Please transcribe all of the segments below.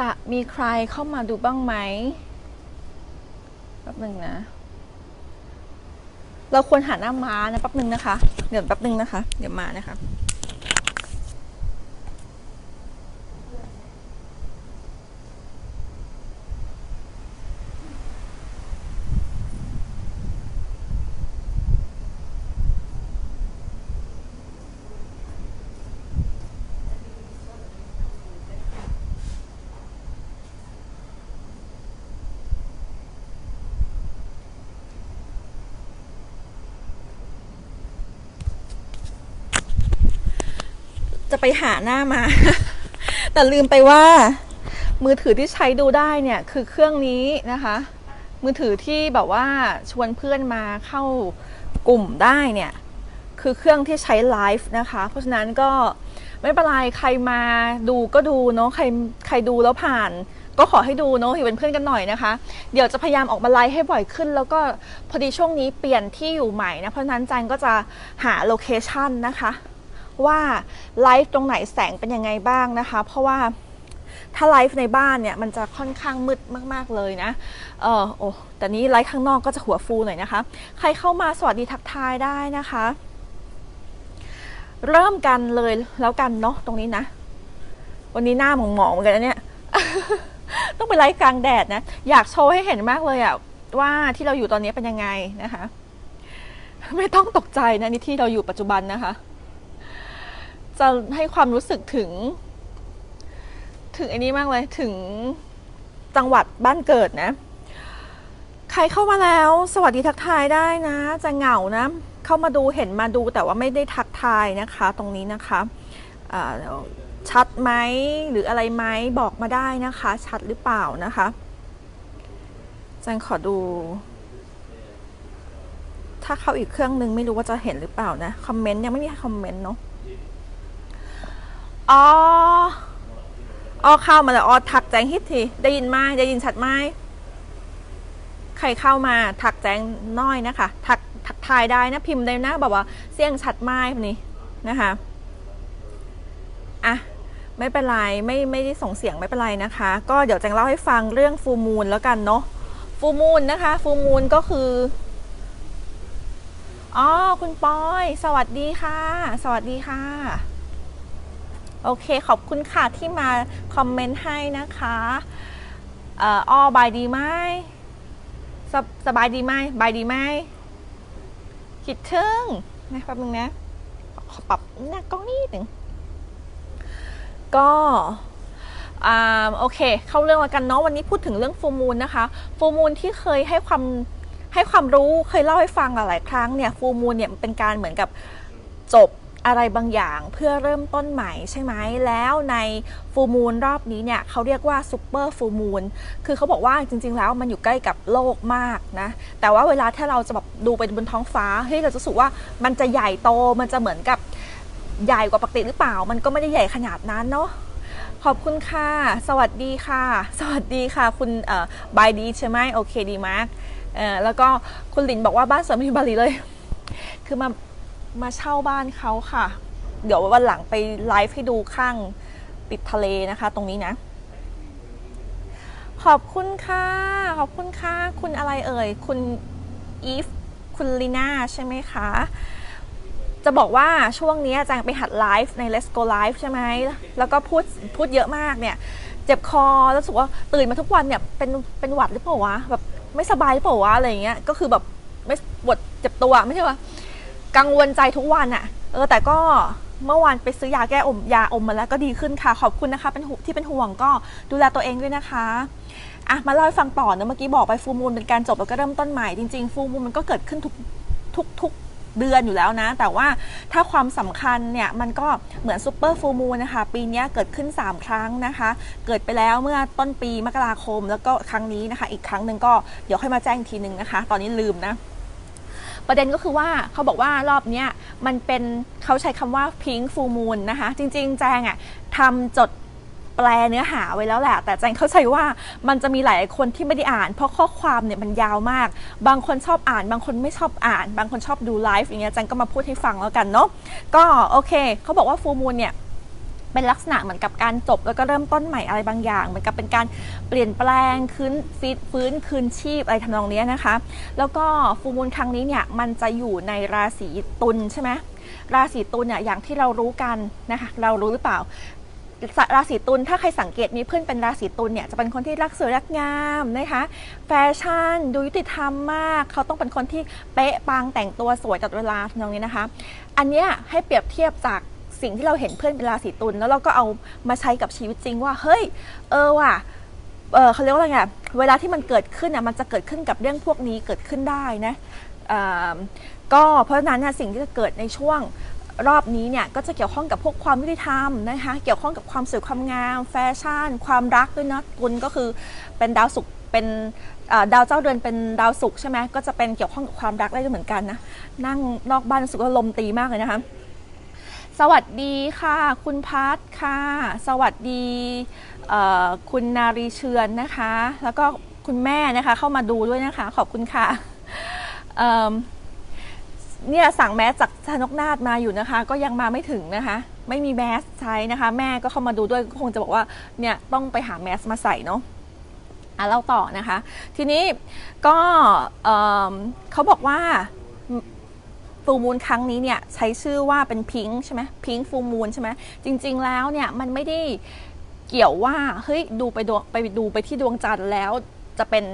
จะมีใครเข้ามาดูบ้างไหมแป๊บหนึ่งนะ เราควรหาหน้าม้านะแป๊บหนึ่งนะคะ เดี๋ยวแป๊บหนึ่งนะคะ เดี๋ยวมานะคะ จะไปหาหน้ามา แต่ลืมไปว่า มือถือที่ใช้ดูได้เนี่ยคือเครื่องนี้นะคะ มือถือที่แบบว่าชวนเพื่อนมาเข้ากลุ่มได้เนี่ยคือเครื่องที่ใช้ไลฟ์นะคะ เพราะฉะนั้นก็ไม่เป็นไรใครมาดูก็ดูเนาะใครใครดูแล้วผ่าน ก็ขอให้ดูเนาะอยู่เป็นเพื่อนกันหน่อยนะคะ เดี๋ยวจะพยายามออกมาไลฟ์ให้บ่อยขึ้น แล้วก็พอดีช่วงนี้เปลี่ยนที่อยู่ใหม่นะเพราะฉะนั้นจันก็จะหาโลเคชันนะคะ ว่าไลฟ์ตรงไหนแสงเป็นยังไงบ้างนะคะ เพราะว่าถ้าไลฟ์ในบ้านเนี่ยมันจะค่อนข้างมืดมาก ๆ เลยนะ เออโอ้แต่นี้ไลฟ์ข้างนอกก็จะหัวฟูหน่อยนะคะ ใครเข้ามาสวัสดีทักทายได้นะคะ เริ่มกันเลยแล้วกันเนาะตรงนี้นะ วันนี้หน้าหมองๆเหมือนกันนะเนี่ย ต้องไปไลฟ์กลางแดดนะ อยากโชว์ให้เห็นมากเลยอะว่าที่เราอยู่ตอนนี้เป็นยังไงนะคะ ไม่ต้องตกใจนะนี่ที่เราอยู่ปัจจุบันนะคะ จะให้ความรู้สึกถึง ถึงอันนี้มากเลยถึงจังหวัดบ้านเกิดนะ ใครเข้ามาแล้ว สวัสดีทักทายได้นะ จะเหงานะ เข้ามาดูเห็นมาดูแต่ว่าไม่ได้ทักทายนะคะ ตรงนี้นะคะชัดไหมหรืออะไรไหมบอกมาได้นะคะ ชัดหรือเปล่านะคะจันขอดู ถ้าเข้าอีกเครื่องนึงไม่รู้ว่าจะเห็นหรือเปล่านะ คอมเมนต์ยังไม่มีคอมเมนต์เนาะ อ๋ออ๋อเข้ามาแล้วอ๋อถักแจงฮิตทีได้ยินไหมได้ยินชัดไหมใครเข้ามาถักแจงน้อยนะคะ ถักถักทายได้นะพิมพ์ได้นะแบบว่าเสียงชัดไหมแบบนี้นะคะอะไม่เป็นไรไม่ไม่ได้ส่งเสียงไม่เป็นไรนะคะ ก็เดี๋ยวแจงเล่าให้ฟังเรื่องฟูมูลแล้วกันเนาะฟูมูลนะคะฟูมูลก็คืออ๋อคุณปอย สวัสดีค่ะ สวัสดีค่ะ โอเค ขอบคุณค่ะที่มาคอมเมนต์ให้นะคะเอ่ออ้อบายดีไหมสบสบายดีไหมบายดีไหมคิดถึงนะแป๊บนึงนะขอปรับหน้ากล้องนิดหนึ่งก็อ่าโอเค เข้าเรื่องล้วกันเนาะวันนี้พูดถึงเรื่องฟูมูลนะคะฟูมูลที่เคยให้ความให้ความรู้เคยเล่าให้ฟังหลายครั้งเนี่ยฟูมูลเนี่ยมันเป็นการเหมือนกับจบ อะไรบางอย่างเพื่อเริ่มต้นใหม่ใช่ไหมแล้วในฟูมูลรอบนี้เนี่ยเขาเรียกว่าซูเปอร์ฟูมูลคือเขาบอกว่าจริง ๆ แล้วมันอยู่ใกล้กับโลกมากนะ แต่ว่าเวลาถ้าเราจะแบบดูไปบนท้องฟ้าเฮ้ยเราจะรู้สึกว่ามันจะใหญ่โตมันจะเหมือนกับใหญ่กว่าปกติหรือเปล่า มันก็ไม่ได้ใหญ่ขนาดนั้นเนาะขอบคุณค่ะ สวัสดีค่ะ สวัสดีค่ะ คุณเอ่อบายดีใช่ไหมโอเคดีมากเอ่อแล้วก็คุณหลินบอกว่าบ้านสวนไม่มีบาลีเลย คือมา มาเช่าบ้านเขาค่ะ เดี๋ยววันหลังไปไลฟ์ให้ดูข้างติดทะเลนะคะ ตรงนี้นะ ขอบคุณค่ะ ขอบคุณค่ะ คุณอะไรเอ่ย คุณอีฟ คุณลีน่าใช่ไหมคะ จะบอกว่าช่วงนี้จางไปหัดไลฟ์ใน Let's Go Live ใช่ไหม แล้วก็พูดพูดเยอะมากเนี่ย เจ็บคอ แล้วรู้สึกว่าตื่นมาทุกวันเนี่ย เป็นเป็นหวัดหรือเปล่าวะ แบบไม่สบายหรือเปล่าวะอะไรเงี้ย ก็คือแบบไม่ปวดเจ็บตัวไม่ใช่ว่า กังวลใจทุกวันอะเออแต่ก็เมื่อวานไปซื้อยาแก้อมยาอมมาแล้วก็ดีขึ้นค่ะขอบคุณนะคะเป็นที่เป็นห่วงก็ดูแลตัวเองด้วยนะคะอะมาเล่าให้ฟังต่อเนะเมื่อกี้บอกไปฟูมูลเป็นการจบแล้วก็เริ่มต้นใหม่จริงๆฟูมูลมันก็เกิดขึ้นทุกทุกทุกเดือนอยู่แล้วนะ แต่ว่าถ้าความสำคัญเนี่ยมันก็เหมือนซูเปอร์ฟูมูลนะคะ ปีนี้เกิดขึ้น 3 ครั้งนะคะ เกิดไปแล้วเมื่อต้นปีมกราคม แล้วก็ครั้งนี้นะคะ อีกครั้งหนึ่งก็เดี๋ยวค่อยมาแจ้งทีหนึ่งนะคะ ตอนนี้ลืมนะ ประเด็นก็คือว่าเขาบอกว่ารอบเนี้ยมันเป็นเขาใช้คำว่า pink full moon นะคะ จริง ๆ แจงอะทำจดแปลเนื้อหาไว้แล้วแหละ แต่แจงเข้าใจว่ามันจะมีหลายคนที่ไม่ได้อ่าน เพราะข้อความเนี่ยมันยาวมาก บางคนชอบอ่าน บางคนไม่ชอบอ่าน บางคนชอบดูไลฟ์อย่างเงี้ยแจงก็มาพูดให้ฟังแล้วกันเนาะก็โอเคเขาบอกว่า full moon เนี่ย เป็นลักษณะเหมือนกับการจบ แล้วก็เริ่มต้นใหม่อะไรบางอย่าง เหมือนกับเป็นการเปลี่ยนแปลงคืนฟีดฟื้นคืนชีพอะไรทำนองนี้นะคะ แล้วก็ฟูมูลครั้งนี้เนี่ยมันจะอยู่ในราศีตุลใช่ไหมราศีตุลเนี่ยอย่างที่เรารู้กันนะคะเรารู้หรือเปล่าราศีตุลถ้าใครสังเกตมีเพื่อนเป็นราศีตุลเนี่ยจะเป็นคนที่รักสวยรักงามนะคะแฟชั่นดูยุติธรรมมาก เขาต้องเป็นคนที่เป๊ะปังแต่งตัวสวยตลอดเวลาทำนองนี้นะคะ อันเนี้ยให้เปรียบเทียบจาก สิ่งที่เราเห็นเพื่อนเป็นราศีตุลแล้วเราก็เอามาใช้กับชีวิตจริงว่าเฮ้ยเออว่ะเออเขาเรียกว่าอะไรอะเวลาที่มันเกิดขึ้นอะมันจะเกิดขึ้นกับเรื่องพวกนี้เกิดขึ้นได้นะก็เพราะฉะนั้นสิ่งที่จะเกิดในช่วงรอบนี้เนี่ยก็จะเกี่ยวข้องกับพวกความยุติธรรมนะคะเกี่ยวข้องกับความสวยความงาม แฟชั่น ความรักด้วยนะตุลก็คือเป็นดาวศุกร์เป็นดาวเจ้าเดือนเป็นดาวศุกร์ใช่ไหมก็จะเป็นเกี่ยวข้องกับความรักได้ด้วยเหมือนกันนะนั่งนอกบ้านสุกลมตีมากเลยนะคะ สวัสดีค่ะ คุณพัทค่ะ สวัสดีคุณนารีเชือนนะคะ แล้วก็คุณแม่นะคะเข้ามาดูด้วยนะคะ ขอบคุณค่ะเนี่ยสั่งแมสจากชนกนาดมาอยู่นะคะ ก็ยังมาไม่ถึงนะคะ ไม่มีแมสใช้นะคะ แม่ก็เข้ามาดูด้วยก็คงจะบอกว่าเนี่ยต้องไปหาแมสมาใส่เนาะอะเล่าต่อนะคะ ทีนี้ก็เขาบอกว่า ฟูมูลครั้งนี้เนี่ยใช้ชื่อว่าเป็นพิงค์ใช่ไหมพิงค์ฟูมูลใช่ไหมจริง ๆ แล้วเนี่ยมันไม่ได้เกี่ยวว่าเฮ้ยดูไปดวงไปดูไปที่ดวงจันทร์แล้วจะเป็น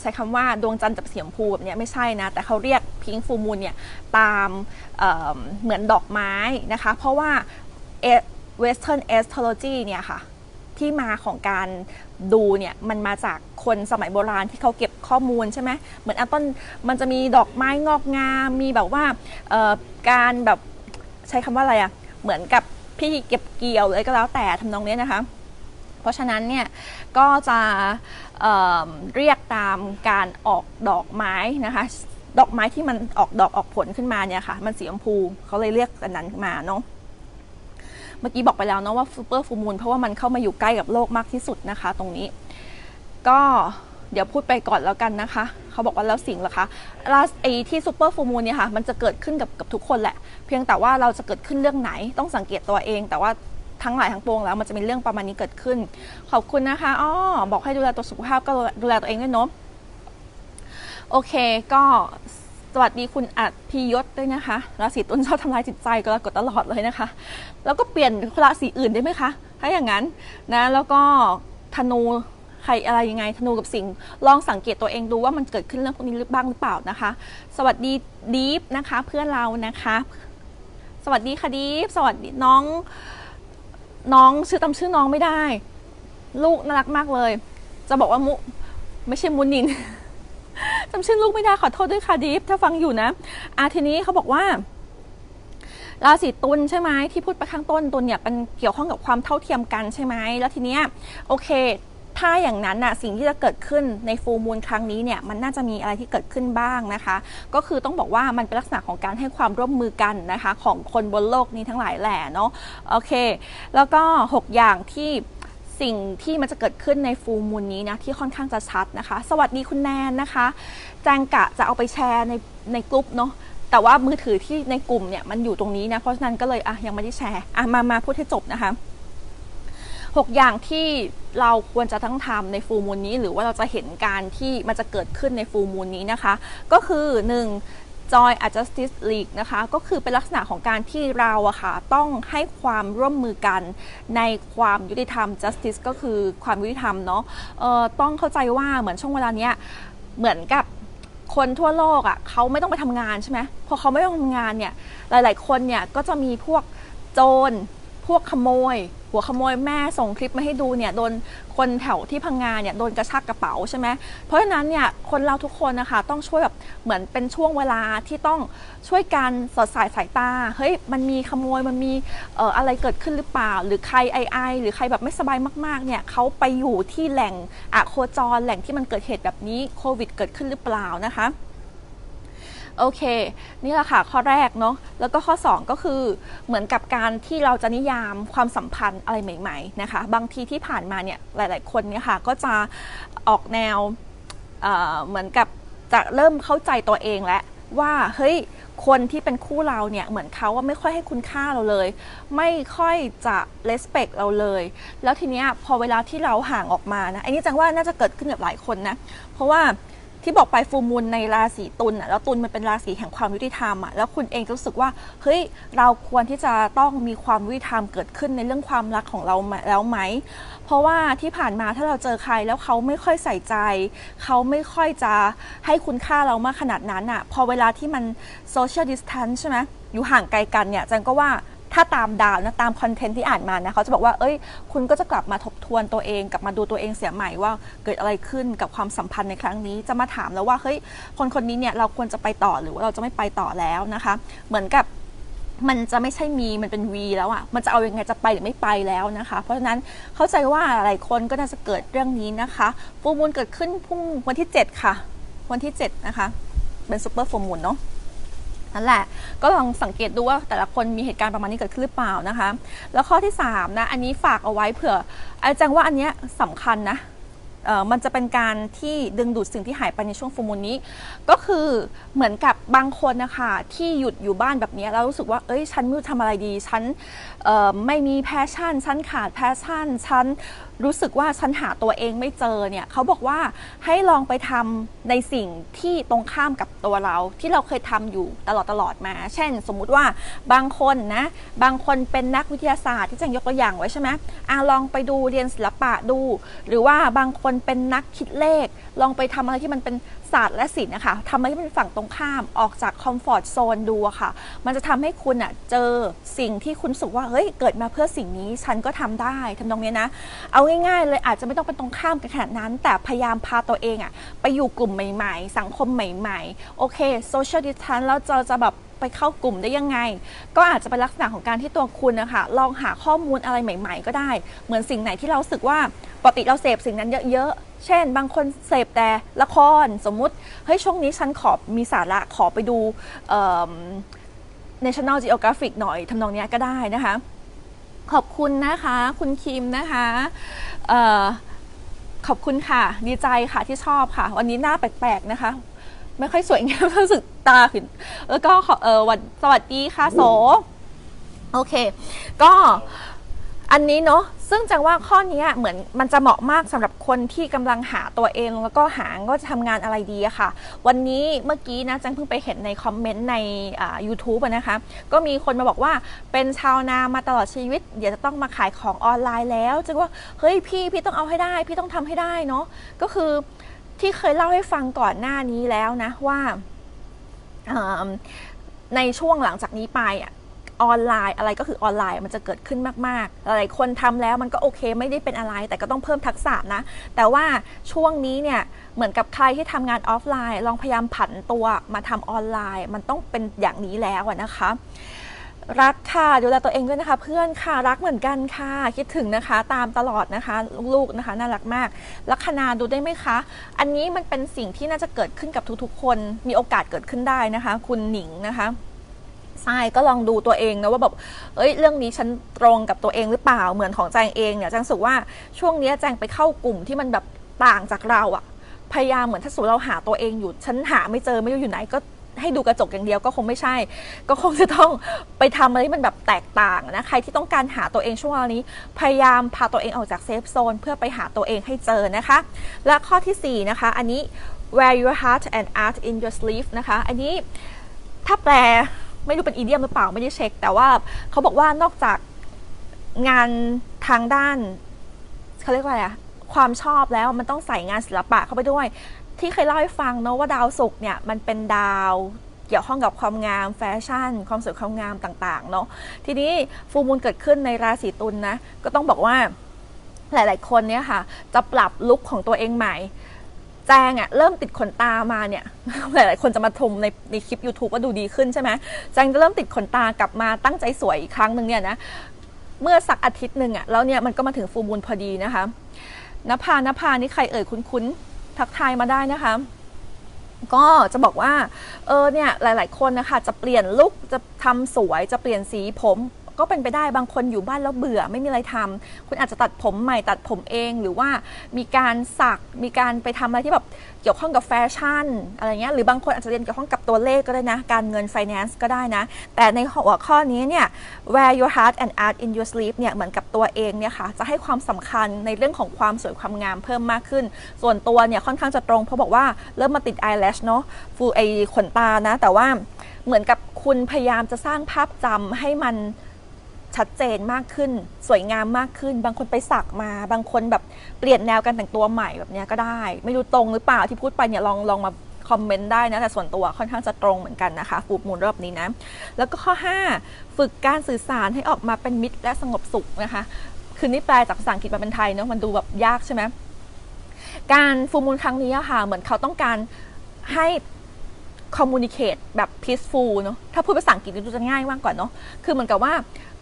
ใช้คำว่าดวงจันทร์จะเสียมพูแบบนี้ไม่ใช่นะ แต่เขาเรียกพิงฟูมูลเนี่ยตามเเหมือนดอกไม้นะคะ เพราะว่า Western astrology เนี่ยค่ะ ที่มาของการดูเนี่ยมันมาจากคนสมัยโบราณที่เขาเก็บข้อมูลใช่ไหมเหมือนอันต้นมันจะมีดอกไม้งอกงามมีแบบว่าการแบบใช้คำว่าอะไรอะ่ะเหมือนกับพี่เก็บเกี่ยวเลยก็แล้วแต่ทำนองนี้นะคะ เพราะฉะนั้นเนี่ยก็จะเเรียกตามการออกดอกไม้นะคะดอกไม้ที่มันออกดอกออกผลขึ้นมาเนี่ยค่ะ มันสีชมพูเขาเลยเรียกกันนั้นมาเนาะ เมื่อกี้บอกไปแล้วเนาะว่าซูเปอร์ฟูมูลเพราะว่ามันเข้ามาอยู่ใกล้กับโลกมากที่สุดนะคะ ตรงนี้ ก็เดี๋ยวพูดไปก่อนแล้วกันนะคะ เขาบอกว่าแล้วสิ่งล่ะคะลาสไอที่ซูเปอร์ฟูมูลเนี่ยค่ะมันจะเกิดขึ้นกับกับทุกคนแหละ เพียงแต่ว่าเราจะเกิดขึ้นเรื่องไหนต้องสังเกตตัวเอง แต่ว่าทั้งหลายทั้งปวงแล้วมันจะมีเรื่องประมาณนี้เกิดขึ้น ขอบคุณนะคะอ๋อบอกให้ดูแลตัวสุขภาพก็ดูแลตัวเองด้วยเนาะโอเคก็ วัสดีคุณอัดพียศด้วยนะคะราศีตุลชอบทำลายจิตใจก็กดตลอดเลยนะคะ แล้วก็เปลี่ยนราศีอื่นได้ไหมคะ ถ้าอย่างนั้นนะแล้วก็ธนูใครอะไรยังไงธนูกับสิ่งลองสังเกตตัวเองดูว่ามันเกิดขึ้นเรื่องพวกนี้หรือบ้างหรือเปล่านะคะ สวัสดีดีฟนะคะ เพื่อนเรานะคะ สวัสดีค่ะดีฟสวัสดีน้อง น้องชื่อตำชื่อน้องไม่ได้ ลูกน่ารักมากเลย จะบอกว่ามุไม่ใช่มุนิน จำชื่อลูกไม่ได้ขอโทษด้วยค่ะดิฟถ้าฟังอยู่นะอาทีนี้เขาบอกว่าราศีตุลใช่ไหมที่พูดไปข้างต้นตุลเนี่ยเป็นเกี่ยวข้องกับความเท่าเทียมกันใช่ไหมแล้วทีเนี้ยโอเค ถ้าอย่างนั้นน่ะสิ่งที่จะเกิดขึ้นในฟูมูลครั้งนี้เนี่ยมันน่าจะมีอะไรที่เกิดขึ้นบ้างนะคะ ก็คือต้องบอกว่ามันเป็นลักษณะของการให้ความร่วมมือกันนะคะ ของคนบนโลกนี้ทั้งหลายแหล่เนาะโอเค แล้วก็ 6 อย่างที่ สิ่งที่มันจะเกิดขึ้นในฟูมูลนี้นะที่ค่อนข้างจะชัดนะคะ สวัสดีคุณแนนนะคะ แจงกะจะเอาไปแชร์ในในกลุ่มเนาะแต่ว่ามือถือที่ในกลุ่มเนี่ยมันอยู่ตรงนี้นะเพราะฉะนั้นก็เลยอะยังไม่ได้แชร์อะมามาพูดให้จบนะคะ6 อย่างที่เราควรจะทั้งทำในฟูมูลนี้ หรือว่าเราจะเห็นการที่มันจะเกิดขึ้นในฟูมูลนี้นะคะ ก็คือ 1 Joy a Justice League นะคะก็คือเป็นลักษณะของการที่เราอะค่ะต้องให้ความร่วมมือกันในความยุติธรรม justice ก็คือความยุติธรรมเนาะต้องเข้าใจว่าเหมือนช่วงเวลาเนี้ยเหมือนกับคนทั่วโลกอะ่ะเขาไม่ต้องไปทำงานใช่ไหมพอเขาไม่ต้องทำงานเนี่ยหลาย ๆ คนเนี่ยก็จะมีพวกโจร พวกขโมย หัวขโมยแม่ส่งคลิปมาให้ดูเนี่ยโดนคนแถวที่พังงานเนี่ยโดนกระชากกระเป๋าใช่ไหมเพราะฉะนั้นเนี่ยคนเราทุกคนนะคะต้องช่วยแบบเหมือนเป็นช่วงเวลาที่ต้องช่วยกันสอดสายสายตาเฮ้ยมันมีขโมยมันมีเอ่ออะไรเกิดขึ้นหรือเปล่า หรือใครไอไอหรือใครแบบไม่สบายมากๆเนี่ยเขาไปอยู่ที่แหล่งอะโคจรแหล่งที่มันเกิดเหตุแบบนี้โควิดเกิดขึ้นหรือเปล่านะคะ โอเค นี่แหละค่ะ ข้อแรกเนาะแล้วก็ข้อ 2 ก็คือเหมือนกับการที่เราจะนิยามความสัมพันธ์อะไรใหม่ๆนะคะบางทีที่ผ่านมาเนี่ยหลาย ๆ คนเนี่ยค่ะก็จะออกแนวเเหมือนกับจะเริ่มเข้าใจตัวเองแล้วว่าเฮ้ยคนที่เป็นคู่เราเนี่ยเหมือนเขาว่าไม่ค่อยให้คุณค่าเราเลย ไม่ค่อยจะ respect เราเลย แล้วทีเนี้ยพอเวลาที่เราห่างออกมานะอันนี้จังว่าน่าจะเกิดขึ้นกับหลายคนนะเพราะว่า ที่บอกไปฟูมูลในราศีตุลอะแล้วตุลมันเป็นราศีแห่งความยุติธรรมอะแล้วคุณเองรู้สึกว่าเฮ้ยเราควรที่จะต้องมีความยุติธรรมเกิดขึ้นในเรื่องความรักของเราแล้วไหม เพราะว่าที่ผ่านมาถ้าเราเจอใครแล้วเขาไม่ค่อยใส่ใจ เขาไม่ค่อยจะให้คุณค่าเรามากขนาดนั้นอะพอเวลาที่มันโซเชียลดิส a ทน c e ใช่ไหมอยู่ห่างไกลกันเนี่ยจังก็ว่า ถ้าตามดาวนะตามคอนเทนต์ที่อ่านมานะเขาจะบอกว่า เอ้ย คุณก็จะกลับมาทบทวนตัวเอง กลับมาดูตัวเองเสียใหม่ว่าเกิดอะไรขึ้นกับความสัมพันธ์ในครั้งนี้ จะมาถามแล้วว่าเฮ้ยคนคนนี้เนี่ยเราควรจะไปต่อหรือว่าเราจะไม่ไปต่อแล้วนะคะ เหมือนกับมันจะไม่ใช่มีมันเป็น V แล้วอะ่ะ มันจะเอาอยัางไงจะไปหรือไม่ไปแล้วนะคะ เพราะฉะนั้นเข้าใจว่าหลายคนก็น่าจะเกิดเรื่องนี้นะคะฟูมูลเกิดขึ้นพรุ่งวันที่ 7 ค่ะ วันที่ 7 นะคะ เป็นซูเปอร์ฟูมูลเนาะ นั่นแหละ ก็ลองสังเกตดูว่าแต่ละคนมีเหตุการณ์ประมาณนี้เกิดขึ้นหรือเปล่านะคะ แล้วข้อที่3นะอันนี้ฝากเอาไว้เผื่ออาจารย์ว่าอันนี้สำคัญนะมันจะเป็นการที่ดึงดูดสิ่งที่หายไปในช่วงฟูมูลนี้ ก็คือเหมือนกับบางคนนะคะที่หยุดอยู่บ้านแบบนี้แล้วรู้สึกว่าเอ้ยฉันไม่รู้ทำอะไรดี ฉันไม่มีแพชชั่น ฉันขาดแพชชั่น ฉันรู้สึกว่าฉันหาตัวเองไม่เจอเนี่ยเขาบอกว่าให้ลองไปทำในสิ่งที่ตรงข้ามกับตัวเรา ที่เราเคยทำอยู่ตลอดตลอดมา เช่น สมมุติว่าบางคนนะบางคนเป็นนักวิทยาศาสตร์ที่จะยกตัวอย่างไว้ใช่ไหมอ่าลองไปดูเรียนศิลปะดู หรือว่าบางคนเป็นนักคิดเลข ลองไปทำอะไรที่มันเป็น ศาสตร์และศิลป์นะคะทำอะไรที่เป็นฝั่งตรงข้ามออกจากคอมฟอร์ทโซนดูค่ะ มันจะทำให้คุณอะเจอสิ่งที่คุณสุขว่าเฮ้ยเกิดมาเพื่อสิ่งนี้ฉันก็ทำได้ทำตรงนี้นะ เอาง่ายๆ เลยอาจจะไม่ต้องเป็นตรงข้ามกันขนาดนั้น แต่พยายามพาตัวเองอะไปอยู่กลุ่มใหม่ ๆ สังคมใหม่ ๆ โอเคโซเชียลดิสทันแล้วเราจะแบบ ไปเข้ากลุ่มได้ยังไง ก็อาจจะเป็นลักษณะของการที่ตัวคุณนะคะลองหาข้อมูลอะไรใหม่ ๆ ก็ได้ เหมือนสิ่งไหนที่เราสึกว่าปกติเราเสพสิ่งนั้นเยอะๆ เช่น บางคนเสพแต่ละครสมมุติเฮ้ยช่วงนี้ฉันขอมีสาระขอไปดู National Geographic หน่อยทำนองนี้ก็ได้นะคะ ขอบคุณนะคะ คุณคิมนะคะขอบคุณค่ะ ดีใจค่ะที่ชอบค่ะ วันนี้หน้าแปลกๆนะคะ ไม่ค่อยสวยงามรู้สึกตาขึ้น แล้วก็เออวันสวัสดีค่ะโส โอเค ก็อันนี้เนาะซึ่งจังว่าข้อนี้เหมือนมันจะเหมาะมากสำหรับคนที่กำลังหาตัวเอง แล้วก็หาว่าจะทำงานอะไรดีอะค่ะ วันนี้เมื่อกี้นะจังเพิ่งไปเห็นในคอมเมนต์ในอ่า YouTube นะคะ ก็มีคนมาบอกว่าเป็นชาวนามาตลอดชีวิต เดี๋ยวจะต้องมาขายของออนไลน์แล้วจังว่าเฮ้ยพี่พี่ต้องเอาให้ได้ พี่ต้องทำให้ได้เนาะก็คือ ที่เคยเล่าให้ฟังก่อนหน้านี้แล้วนะว่าในช่วงหลังจากนี้ไปอะออนไลน์อะไรก็คือออนไลน์มันจะเกิดขึ้นมากๆ หลายคนทำแล้วมันก็โอเคไม่ได้เป็นอะไร แต่ก็ต้องเพิ่มทักษะนะ แต่ว่าช่วงนี้เนี่ยเหมือนกับใครที่ทำงานออฟไลน์ ลองพยายามผันตัวมาทำออนไลน์ มันต้องเป็นอย่างนี้แล้วนะคะ รักค่ะดูแลตัวเองด้วยนะคะ เพื่อนค่ะรักเหมือนกันค่ะ คิดถึงนะคะ ตามตลอดนะคะลูกๆนะคะน่ารักมากลัคนาดูได้ไหมคะ อันนี้มันเป็นสิ่งที่น่าจะเกิดขึ้นกับทุกๆ คนมีโอกาสเกิดขึ้นได้นะคะ คุณหนิงนะคะใช่ก็ลองดูตัวเองนะว่าแบบเอ้ยเรื่องนี้ฉันตรงกับตัวเองหรือเปล่าเหมือนของแจงเองเนี่ยแจงสึกว่าช่วงนี้แจงไปเข้ากลุ่มที่มันแบบต่างจากเราอะพยายามเหมือนถ้าสมมติเราหาตัวเองอยู่ฉันหาไม่เจอไม่รู้อยู่ไหนก็ ให้ดูกระจกอย่างเดียวก็คงไม่ใช่ ก็คงจะต้องไปทำอะไรที่มันแบบแตกต่างนะ ใครที่ต้องการหาตัวเองช่วงเวลานี้ พยายามพาตัวเองออกจากเซฟโซนเพื่อไปหาตัวเองให้เจอนะคะ และข้อที่ 4 นะคะ อันนี้ wear your heart and art in your sleeve นะคะ อันนี้ถ้าแปลไม่รู้เป็นอีเดียมหรือเปล่าไม่ได้เช็ค แต่ว่าเขาบอกว่านอกจากงานทางด้านเขาเรียกว่าอะไรอะความชอบแล้วมันต้องใส่งานศิลปะเข้าไปด้วย ที่เคยเล่าให้ฟังเนาะว่าดาวศุกร์เนี่ยมันเป็นดาวเกี่ยวข้องกับความงามแฟชั่น ความสวยความงามต่างๆเนาะทีนี้ฟูมูลเกิดขึ้นในราศีตุลนนะก็ต้องบอกว่าหลาย ๆ คนเนี่ยค่ะ จะปรับลุคของตัวเองใหม่ แจงอะเริ่มติดขนตามาเนี่ย หลาย ๆ คนจะมาชมในในคลิป YouTube ว่าดูดีขึ้นใช่ไหมแจงจะเริ่มติดขนตากลับมาตั้งใจสวยอีกครั้งหนึ่งเนี่ยนะเมื่อสักอาทิตย์หนึ่งอะแล้วเนี่ยมันก็มาถึงฟูมูลพอดีนะคะนภานภานี่ใครเอ่ยคุ้นๆ ทักทายมาได้นะคะ ก็จะบอกว่า เออเนี่ยหลาย ๆ คนนะคะจะเปลี่ยนลุกจะทำสวยจะเปลี่ยนสีผม ก็เป็นไปได้บางคนอยู่บ้านแล้วเบื่อไม่มีอะไรทำคุณอาจจะตัดผมใหม่ตัดผมเอง หรือว่ามีการสักมีการไปทำอะไรที่แบบเกี่ยวข้องกับแฟชั่นอะไรเงี้ยหรือบางคนอาจจะเรียนเกี่ยวข้องกับตัวเลขก็ได้นะ การเงิน finance ก็ได้นะ แต่ในหัวข้อนี้เนี่ย where your heart and art in your sleep เนี่ยเหมือนกับตัวเองเนี่ยค่ะจะให้ความสำคัญในเรื่องของความสวยความงามเพิ่มมากขึ้น ส่วนตัวเนี่ยค่อนข้างจะตรงเพราะบอกว่าเริ่มมาติด eyelash เนาะฟูไอขนตานะ แต่ว่าเหมือนกับคุณพยายามจะสร้างภาพจำให้มัน ชัดเจนมากขึ้น สวยงามมากขึ้น บางคนไปสักมา บางคนแบบเปลี่ยนแนวการแต่งตัวใหม่แบบนี้ก็ได้ ไม่รู้ตรงหรือเปล่าที่พูดไปเนี่ยลองลองมาคอมเมนต์ได้นะแต่ส่วนตัวค่อนข้างจะตรงเหมือนกันนะคะฟูมูลรอบนี้นะแล้วก็ข้อ 5 ฝึกการสื่อสารให้ออกมาเป็นมิตรและสงบสุขนะคะ คือนี่แปลจากภาษาอังกฤษมาเป็นไทยเนาะมันดูแบบยากใช่ไหมการฟูมูลครั้งนี้ค่ะเหมือนเขาต้องการให้ communicate แบบ peaceful เนอะถ้าพูดภาษาอังกฤษดูจะง่ายมากกว่าเนอะคือเหมือนกับว่า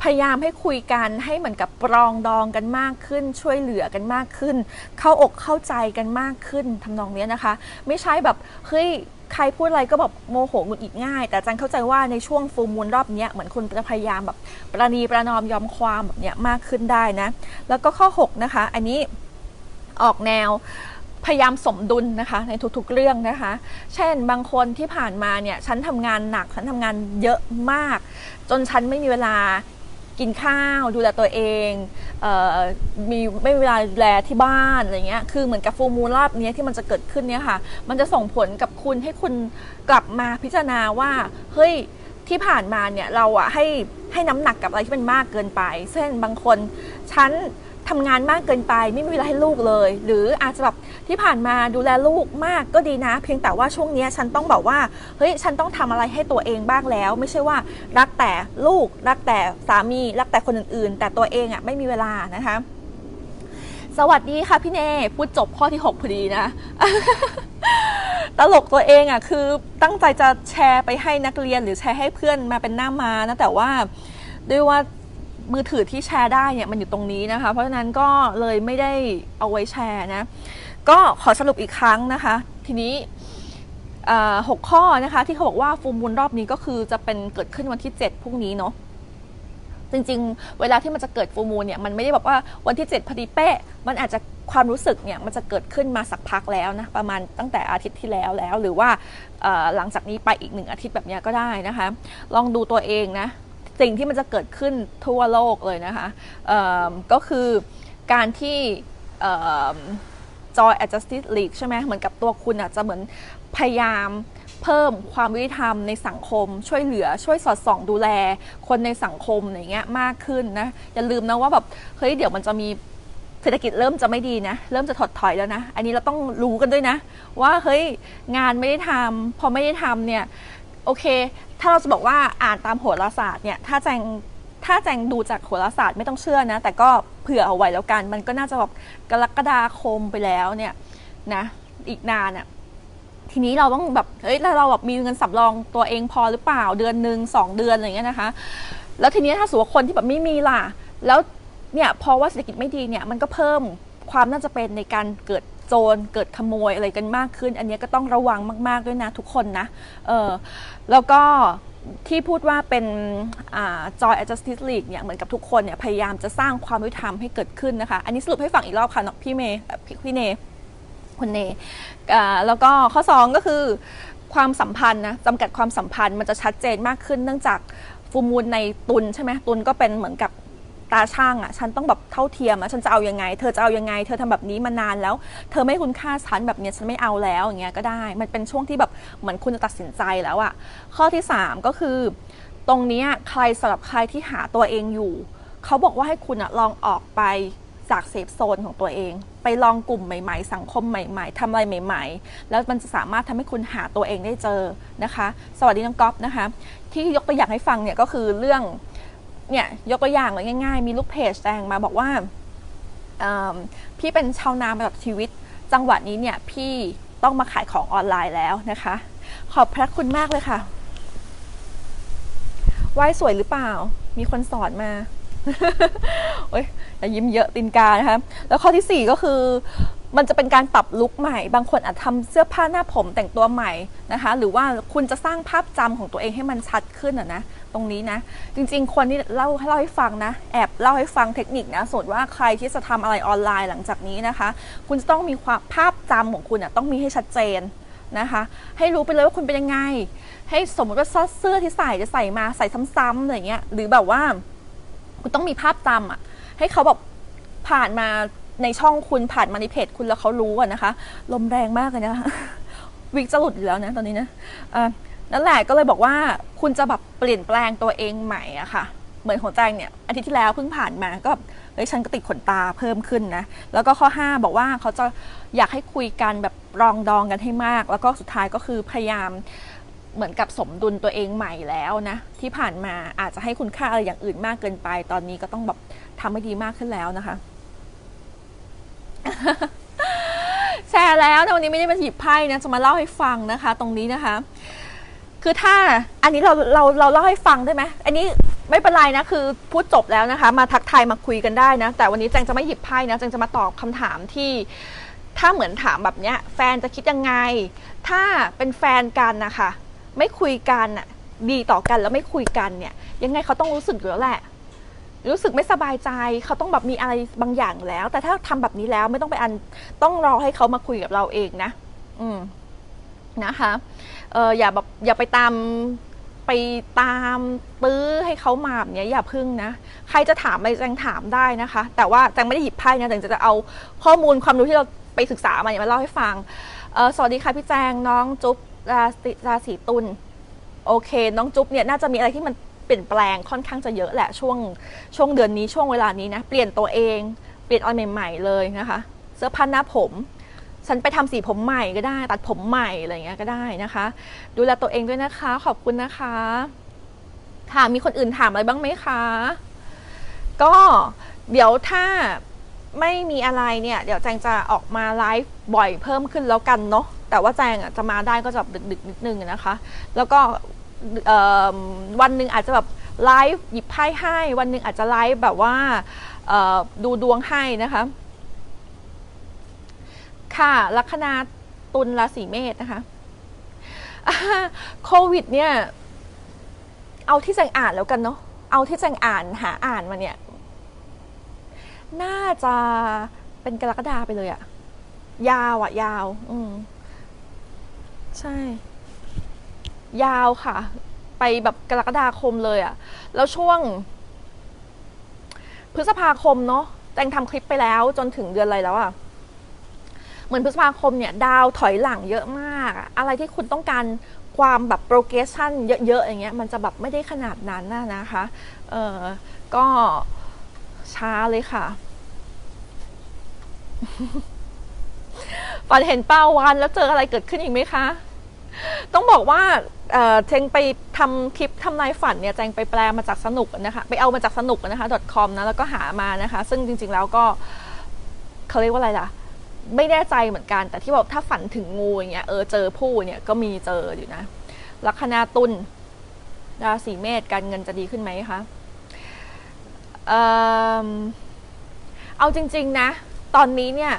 พยายามให้คุยกันให้เหมือนกับปรองดองกันมากขึ้น ช่วยเหลือกันมากขึ้น เข้าอกเข้าใจกันมากขึ้นทำนองนี้นะคะ ไม่ใช่แบบเฮ้ยใครพูดอะไรก็แบบโมโหหงุดหงิดง่าย แต่จันเข้าใจว่าในช่วงฟูมูลรอบนี้เหมือนคุณจะพยายามแบบประนีประนอมยอมความแบบเนี้ยมากขึ้นได้นะ แล้วก็ข้อ 6 นะคะ อันนี้ออกแนวพยายามสมดุลนะคะในทุกๆเรื่องนะคะ เช่นบางคนที่ผ่านมาเนี่ยฉันทำงานหนักฉันทำงานเยอะมาก จนฉันไม่มีเวลา กินข้าวดูแลตัวเองเออมีไม่เวลาดูแลที่บ้านอะไรเงี้ยคือเหมือนกับฟูมูลรอบนี้ที่มันจะเกิดขึ้นเนี้ยค่ะ มันจะส่งผลกับคุณให้คุณกลับมาพิจารณาว่าเฮ้ยที่ผ่านมาเนี่ยเราอะให้ให้น้ำหนักกับอะไรที่มันมากเกินไป เช่นบางคนฉัน ทำงานมากเกินไปไม่มีเวลาให้ลูกเลย หรืออาจจะแบบที่ผ่านมาดูแลลูกมากก็ดีนะ เพียงแต่ว่าช่วงนี้ฉันต้องแบบว่าเฮ้ยฉันต้องทำอะไรให้ตัวเองบ้างแล้ว ไม่ใช่ว่ารักแต่ลูก รักแต่สามี รักแต่คนอื่นๆ แต่ตัวเองอะไม่มีเวลานะคะ สวัสดีค่ะพี่เนพูดจบข้อที่ 6 พอดีนะตลกตัวเองอะคือตั้งใจจะแชร์ไปให้นักเรียนหรือแชร์ให้เพื่อนมาเป็นหน้ามานะแต่ว่าด้วยว่า มือถือที่แชร์ได้เนี่ยมันอยู่ตรงนี้นะคะ เพราะฉะนั้นก็เลยไม่ได้เอาไว้แชร์นะ ก็ขอสรุปอีกครั้งนะคะ ทีนี้หกข้อนะคะ ที่เขาบอกว่าฟูมูลรอบนี้ก็คือจะเป็นเกิดขึ้นวันที่ 7พรุ่งนี้เนาะจริงๆ เวลาที่มันจะเกิดฟูมูลเนี่ยมันไม่ได้แบบว่าวันที่ 7พอดีเป๊ะ มันอาจจะความรู้สึกเนี่ยมันจะเกิดขึ้นมาสักพักแล้วนะประมาณตั้งแต่อาทิตย์ที่แล้วแล้ว หรือว่าหลังจากนี้ไปอีกหนึ่งอาทิตย์แบบนี้ก็ได้นะคะ ลองดูตัวเองนะ สิ่งที่มันจะเกิดขึ้นทั่วโลกเลยนะคะก็คือการที่ Joy a d Justice League ใช่ไหมเหมือนกับตัวคุณอะจะเหมือนพยายามเพิ่มความยุติธรรมในสังคม ช่วยเหลือช่วยสอดส่องดูแลคนในสังคมอย่างเงี้ยมากขึ้นนะ อย่าลืมนะว่าแบบเฮ้ยเดี๋ยวมันจะมีเศรษฐกิจเริ่มจะไม่ดีนะ เริ่มจะถดถอยแล้วนะ อันนี้เราต้องรู้กันด้วยนะ ว่าเฮ้ยงานไม่ได้ทำพอไม่ได้ทำเนี่ย โอเค ถ้าเราจะบอกว่าอ่านตามโหราศาสตร์เนี่ย ถ้าแจงถ้าแจงดูจากโหราศาสตร์ไม่ต้องเชื่อนะ แต่ก็เผื่อเอาไว้แล้วกัน มันก็น่าจะแบบกรกฎาคมไปแล้วเนี่ยนะ อีกนานอะ่ะ ทีนี้เราต้องแบบ เฮ้ยเราแบบมีเงินสำรองตัวเองพอหรือเปล่า เดือนหนึ่งสองเดือนอะไรเงี้ยนะคะ แล้วทีนี้ถ้าสมมติคนที่แบบไม่มีล่ะ แล้วเนี่ยพอว่าเศรษฐกิจไม่ดีเนี่ย มันก็เพิ่มความน่าจะเป็นในการเกิด โจรเกิดขโมยอะไรกันมากขึ้น อันนี้ก็ต้องระวังมาก ๆด้วยนะทุกคนนะเออแล้วก็ที่พูดว่าเป็นจอย Justice League เนี่ยเหมือนกับทุกคนเนี่ยพยายามจะสร้างความยุติธรรมให้เกิดขึ้นนะคะ อันนี้สรุปให้ฟังอีกรอบค่ะพี่เมย์พี่เนคุณเนแล้วก็ข้อ 2 ก็คือความสัมพันธ์นะจำกัดความสัมพันธ์มันจะชัดเจนมากขึ้นเนื่องจากฟูมูลในตุนใช่ไหมตุนก็เป็นเหมือนกับ ตาช่างอะ่ะฉันต้องแบบเท่าเทียมอะ่ะฉันจะเอายังไง เธอจะเอายังไง เธอทำแบบนี้มานานแล้ว เธอไม่คุณค่าฉันแบบเนี้ยฉันไม่เอาแล้วอย่างเงี้ยก็ได้ มันเป็นช่วงที่แบบเหมือนคุณจะตัดสินใจแล้วอะ่ะข้อที่ 3 ก็คือ ตรงนี้ใครสำหรับใครที่หาตัวเองอยู่เขาบอกว่าให้คุณอะลองออกไปจากเซฟโซนของตัวเอง ไปลองกลุ่มใหม่ๆ สังคมใหม่ๆทำอะไรใหม่ ๆ แล้วมันจะสามารถทำให้คุณหาตัวเองได้เจอนะคะ สวัสดีน้องก๊อฟนะคะ ที่ยกตัวอย่างให้ฟังเนี่ยก็คือเรื่อง เนี่ยยกตัวอย่างเลยง่าย ๆ มีลูกเพจแจ้งมาบอกว่าพี่เป็นชาวนาแบบชีวิต จังหวะนี้เนี่ยพี่ต้องมาขายของออนไลน์แล้วนะคะ ขอบพระคุณมากเลยค่ะไหว้สวยหรือเปล่า มีคนสอนมาโอ้ยแต่ยิ้มเยอะตินกานะคะ แล้วข้อที่ 4 ก็คือ มันจะเป็นการปรับลุคใหม่ บางคนอาจทำเสื้อผ้าหน้าผมแต่งตัวใหม่นะคะ หรือว่าคุณจะสร้างภาพจำของตัวเองให้มันชัดขึ้นอะนะ ตรงนี้นะ จริงๆ คนที่เล่าเล่าให้ฟังนะ แอบเล่าให้ฟังเทคนิคนะสมมติว่าใครที่จะทำอะไรออนไลน์หลังจากนี้นะคะ คุณจะต้องมีความภาพจำของคุณอะต้องมีให้ชัดเจนนะคะ ให้รู้ไปเลยว่าคุณเป็นยังไง ให้สมมติว่าเสื้อที่ใส่จะใส่มาใส่ซ้ำๆอะไรเงี้ย หรือแบบว่า คุณต้องมีภาพจำอะ ให้เขาแบบผ่านมา ในช่องคุณผ่านมาในเพจคุณแล้วเขารู้อะนะคะ ลมแรงมากเลยนะวิกจะหลุดอยู่แล้วนะตอนนี้นะนั่นแหละก็เลยบอกว่าคุณจะแบบเปลี่ยนแปลงตัวเองใหม่อะค่ะ เหมือนของแจงเนี่ยอาทิตย์ที่แล้วเพิ่งผ่านมาก็เฮ้ยฉันก็ติดขนตาเพิ่มขึ้นนะแล้วก็ข้อ 5 บอกว่าเขาจะอยากให้คุยกันแบบรองดองกันให้มาก แล้วก็สุดท้ายก็คือพยายามเหมือนกับสมดุลตัวเองใหม่แล้วนะที่ผ่านมาอาจจะให้คุณค่าอะไรอย่างอื่นมากเกินไป ตอนนี้ก็ต้องแบบทำให้ดีมากขึ้นแล้วนะคะ แชร์แล้วนะวันนี้ไม่ได้มาหยิบไพ่นะจะมาเล่าให้ฟังนะคะ ตรงนี้นะคะ คือถ้าอันนี้เราเราเราเล่าให้ฟังได้ไหมอันนี้ไม่เป็นไรนะคือพูดจบแล้วนะคะ มาทักทายมาคุยกันได้นะ แต่วันนี้แจงจะไม่หยิบไพ่นะแจงจะมาตอบคำถามที่ ถ้าเหมือนถามแบบเนี้ย แฟนจะคิดยังไง ถ้าเป็นแฟนกันนะคะ ไม่คุยกันน่ะดีต่อกันแล้วไม่คุยกันเนี่ย ยังไงเขาต้องรู้สึกอยู่แล้วแหละ รู้สึกไม่สบายใจ เขาต้องแบบมีอะไรบางอย่างแล้ว แต่ถ้าทำแบบนี้แล้วไม่ต้องไปอันต้องรอให้เขามาคุยกับเราเองนะ อืมนะคะเอออย่าแบบอย่าไปตามไปตามตื้อให้เขามาแบบเนี้ยอย่าพึ่งนะ ใครจะถามอะไรแจงถามได้นะคะ แต่ว่าแจงไม่ได้หยิบไพ่นะแจงจะเอาข้อมูลความรู้ที่เราไปศึกษามาเนี่ยมาเล่าให้ฟังสวัสดีค่ะพี่แจงน้องจุ๊บราศีตุลโอเค น้องจุ๊บเนี่ยน่าจะมีอะไรที่มัน เปลี่ยนแปลงค่อนข้างจะเยอะแหละช่วงช่วงเดือนนี้ช่วงเวลานี้นะเปลี่ยนตัวเองเปลี่ยนอะไรใหม่ ๆ เลยนะคะ เสื้อผ้าหน้าผม ฉันไปทำสีผมใหม่ก็ได้ ตัดผมใหม่อะไรเงี้ยก็ได้นะคะ ดูแลตัวเองด้วยนะคะ ขอบคุณนะคะค่ะมีคนอื่นถามอะไรบ้างไหมคะ ก็เดี๋ยวถ้าไม่มีอะไรเนี่ย เดี๋ยวแจงจะออกมาไลฟ์บ่อยเพิ่มขึ้นแล้วกันเนาะแต่ว่าแจงจะมาได้ก็จะดึกๆนิดนึงนะคะ แล้วก็ วันหนึ่งอาจจะแบบไลฟ์หยิบไพ่ให้ วันหนึ่งอาจจะไลฟ์แบบว่าดูดวงให้นะคะ ค่ะลัคนาตุลราศีเมษนะคะโควิดเนี่ย เอาที่แจงอ่านแล้วกันเนาะเอาที่แจงอ่านหาอ่านมาเนี่ย น่าจะเป็นกรกฎาไปเลยอะยาวอะยาว อืมใช่ ยาวค่ะ ไปแบบกรกฎาคมเลยอะแล้วช่วง พฤษภาคมเนาะแจงทำคลิปไปแล้วจนถึงเดือนอะไรแล้วอะเหมือนพฤษภาคมเนี่ย ดาวถอยหลังเยอะมาก อะไรที่คุณต้องการความแบบโปรเกรสชันเยอะๆอย่างเงี้ยมันจะแบบไม่ได้ขนาดนั้นนะนะคะ เออก็ช้าเลยค่ะฝันเห็นเป้าวานแล้วเจออะไรเกิดขึ้นอีกไหมคะ ต้องบอกว่า เจงไปทำคลิปทำนายฝันเนี่ยแจงไปแปลมาจากสนุกนะคะไปเอามาจากสนุกนะคะ .com นะแล้วก็หามานะคะ ซึ่งจริง ๆ แล้วก็เขาเรียกว่าอะไรล่ะ ไม่แน่ใจเหมือนกัน แต่ที่บอกถ้าฝันถึงงูอย่างเงี้ยเออเจอผู้เนี่ยก็มีเจออยู่นะลัคนาตุลราศีเมษการเงินจะดีขึ้นไหมคะเออเอาจริง ๆ นะ ตอนนี้เนี่ย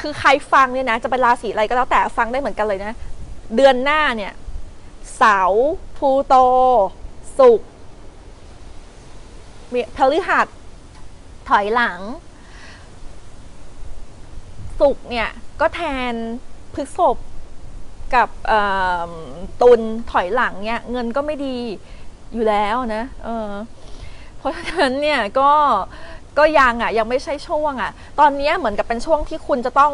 คือใครฟังเนี่ยนะจะเป็นราศีอะไรก็แล้วแต่ฟังได้เหมือนกันเลยนะ เดือนหน้าเนี่ย เสาพูโต สุกมีพฤหัส ถอยหลัง สุกเนี่ย ก็แทนพฤษภกับตุลถอยหลังเนี่ยเงินก็ไม่ดีอยู่แล้วนะ เออเพราะฉะนั้นเนี่ยก็ ก็ยังอะยังไม่ใช่ช่วงอะ ตอนนี้เหมือนกับเป็นช่วงที่คุณจะต้อง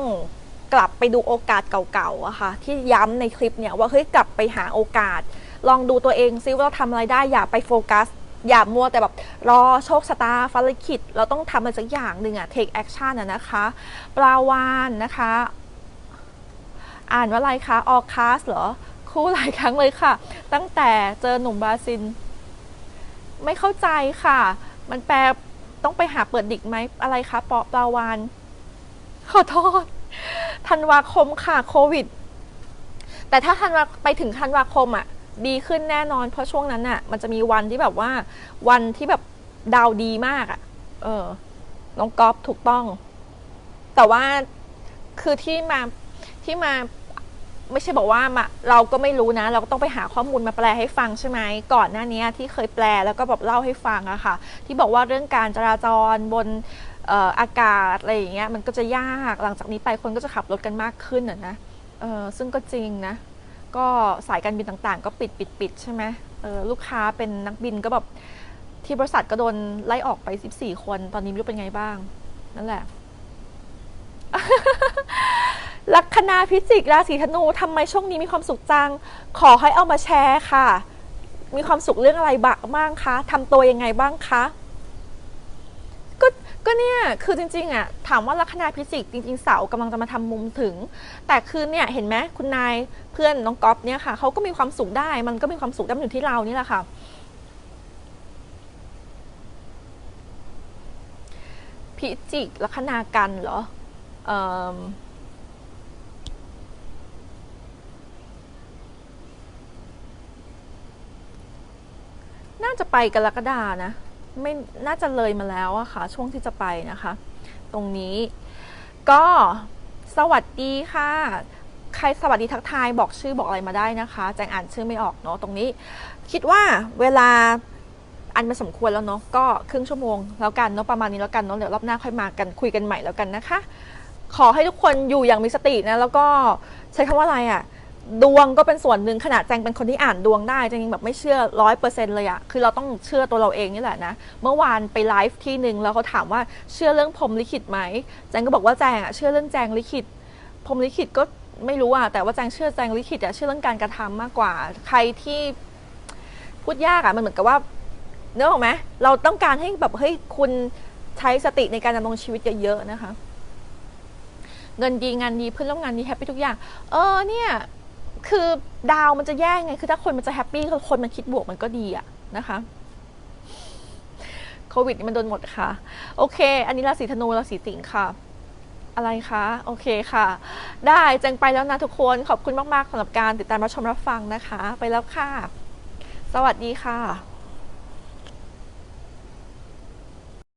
กลับไปดูโอกาสเก่าๆอะค่ะ ที่ย้ำในคลิปเนี่ยว่าเฮ้ยกลับไปหาโอกาส ลองดูตัวเองซิว่าเราทำอะไรได้อย่าไปโฟกัส อย่ามัวแต่แบบรอโชคชะตาฟาลิคิดเราต้องทำอะไรสักอย่างหนึ่งอะ take action อะนะคะ ปลาวานนะคะ อ่านว่าอะไรคะออคัสเหรอคู่หลายครั้งเลยค่ะ ตั้งแต่เจอหนุ่มบราซินไม่เข้าใจค่ะ มันแปล ต้องไปหาเปิดดิกไหมอะไรคะปอปลาวานขอโทษธันวาคมค่ะโควิด แต่ถ้าธันวาไปถึงธันวาคมอะ ดีขึ้นแน่นอน เพราะช่วงนั้นอะ มันจะมีวันที่แบบว่า วันที่แบบดาวดีมากอะ เออ น้องก๊อฟถูกต้อง แต่ว่าคือที่มาที่มา ไม่ใช่บอกว่ามาเราก็ไม่รู้นะ เราก็ต้องไปหาข้อมูลมาแปลให้ฟังใช่ไหมก่อนหน้านี้ที่เคยแปลแล้วก็แบบเล่าให้ฟังอะค่ะ ที่บอกว่าเรื่องการจราจรบนอากาศอะไรอย่างเงี้ยมันก็จะยากหลังจากนี้ไปคนก็จะขับรถกันมากขึ้นอะนะซึ่งก็จริงนะ ก็สายการบินต่างๆ ก็ปิดปิดปิดใช่ไหมลูกค้าเป็นนักบินก็แบบที่บริษัทก็โดนไล่ออกไป 14 คน ตอนนี้ไม่รู้เป็นไงบ้าง นั่นแหละ ลัคนาพิจิกราศีธนูทำไมช่วงนี้มีความสุขจัง ขอให้เอามาแชร์ค่ะ มีความสุขเรื่องอะไรบ้างคะทำตัวยังไงบ้างคะก็ก็เนี่ยคือจริงๆอะถามว่าลัคนาพิจิกจริง ๆ เสาร์กำลังจะมาทำมุมถึง แต่คือเนี่ยเห็นไหมคุณนายเพื่อนน้องก๊อฟเนี่ยค่ะเขาก็มีความสุขได้ มันก็มีความสุขได้อยู่ที่เรานี่แหละค่ะพิจิกลัคนากันเหรอ น่าจะไปกรกฎานะ ไม่น่าจะเลยมาแล้วอะค่ะ ช่วงที่จะไปนะคะ ตรงนี้ ก็สวัสดีค่ะ ใครสวัสดีทักทายบอกชื่อบอกอะไรมาได้นะคะแจงอ่านชื่อไม่ออกเนาะตรงนี้ คิดว่าเวลาอันมาสมควรแล้วเนาะก็ครึ่งชั่วโมงแล้วกันเนาะประมาณนี้แล้วกันเนาะเดี๋ยวรอบหน้าค่อยมากันคุยกันใหม่แล้วกันนะคะ ขอให้ทุกคนอยู่อย่างมีสตินะ แล้วก็ใช้คำว่าอะไรอะ่ะ ดวงก็เป็นส่วนหนึ่งขนาดแจงเป็นคนที่อ่านดวงได้แจงยังแบบไม่เชื่อร้อยเปอร์เซ็นเลยอะคือเราต้องเชื่อตัวเราเองนี่แหละนะ เมื่อวานไปไลฟ์ที่หนึ่งแล้วเขาถามว่าเชื่อเรื่องพรมลิขิตไหมแจงก็บอกว่าแจงอะเชื่อเรื่องแจงลิขิตพรมลิขิตก็ไม่รู้อะแต่ว่าแจงเชื่อแจงลิขิตอะเชื่อเรื่องการกระทำมากกว่า ใครที่พูดยากอะมันเหมือนกับว่าเนื้อออไหมเราต้องการให้แบบเฮ้ยคุณใช้สติในการดำรงชีวิตเยอะๆนะคะ เงินดีงานดีเพื่อนร่วมงานดีแฮปปี้ทุกอย่าง เออเนี่ยคือดาวมันจะแย่ไง คือถ้าคนมันจะแฮปปี้คนมันคิดบวกมันก็ดีอะนะคะโควิดมันโดนหมดค่ะ โอเค อันนี้ราศีธนูราศีสิงค์ค่ะ อะไรคะ โอเคค่ะ ได้แจงไปแล้วนะทุกคนขอบคุณมากๆสำหรับการติดตามรับชมรับฟังนะคะ ไปแล้วค่ะ สวัสดีค่ะ